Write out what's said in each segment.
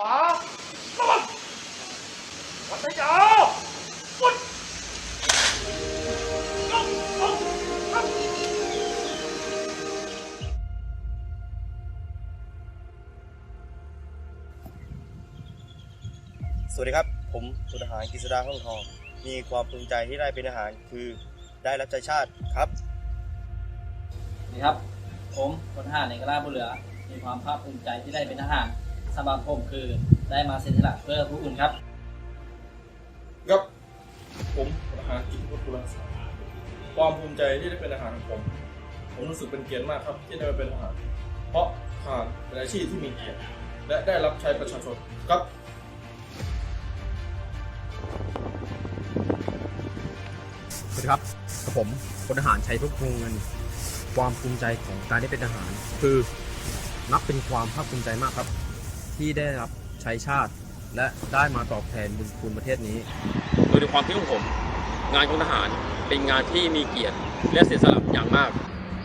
วาระวังวัตยาวุดลงลงลงสวัสดีครับ ผมพลทหารกฤษดาห้องทอง มีความภูมิใจที่ได้เป็นทหารคือได้รับใช้ชาติครับสวัสดีครับ ผมพลทหารเอกราชบุญเหลือ มีความภาคภูมิใจที่ได้เป็นทหาร สำหรับผมคือได้มาเสียสละเพื่อผู้อื่นครับ ครับผมทหารกิตพุทธรักษาความภูมิใจที่ได้เป็นทหารของผม ผมรู้สึกเป็นเกียรติมากครับที่ได้มาเป็นทหาร เพราะทหารเป็นอาชีพที่มีเกียรติและได้รับใช้ประชาชนครับสวัสดีครับกับผมพลทหารชัยทุกวงเงิน ความภูมิใจของการได้เป็นทหาร คือนับเป็นความภาคภูมิใจมากครับ ที่ได้รับใช้ชาติ และได้มาตอบแทนบุญคุณประเทศนี้ โดยในความคิดของผม งานของทหารเป็นงานที่มีเกียรติและเสียสละอย่างมาก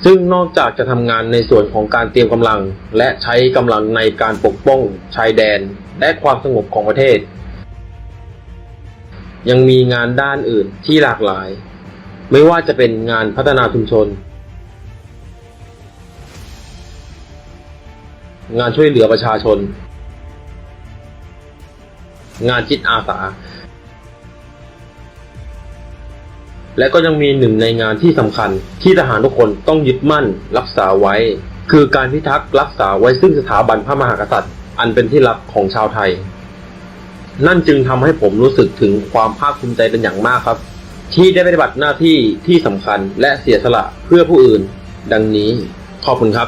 ซึ่งนอกจากจะทำงานในส่วนของการเตรียมกำลัง และใช้กำลังในการปกป้องชายแดน และความสงบของประเทศ ยังมีงานด้านอื่นที่หลากหลาย ไม่ว่าจะเป็นงานพัฒนาชุมชน งานช่วยเหลือประชาชน งานจิตอาสา และก็ยังมีหนึ่งในงานที่สำคัญที่ทหารทุกคนต้องยึดมั่นรักษาไว้ คือการพิทักษ์รักษาไว้ซึ่งสถาบันพระมหากษัตริย์ อันเป็นที่รักของชาวไทย นั่นจึงทำให้ผมรู้สึกถึงความภาคภูมิใจเป็นอย่างมากครับ ที่ได้ปฏิบัติหน้าที่ที่สำคัญและเสียสละเพื่อผู้อื่น ดังนี้ขอบคุณครับ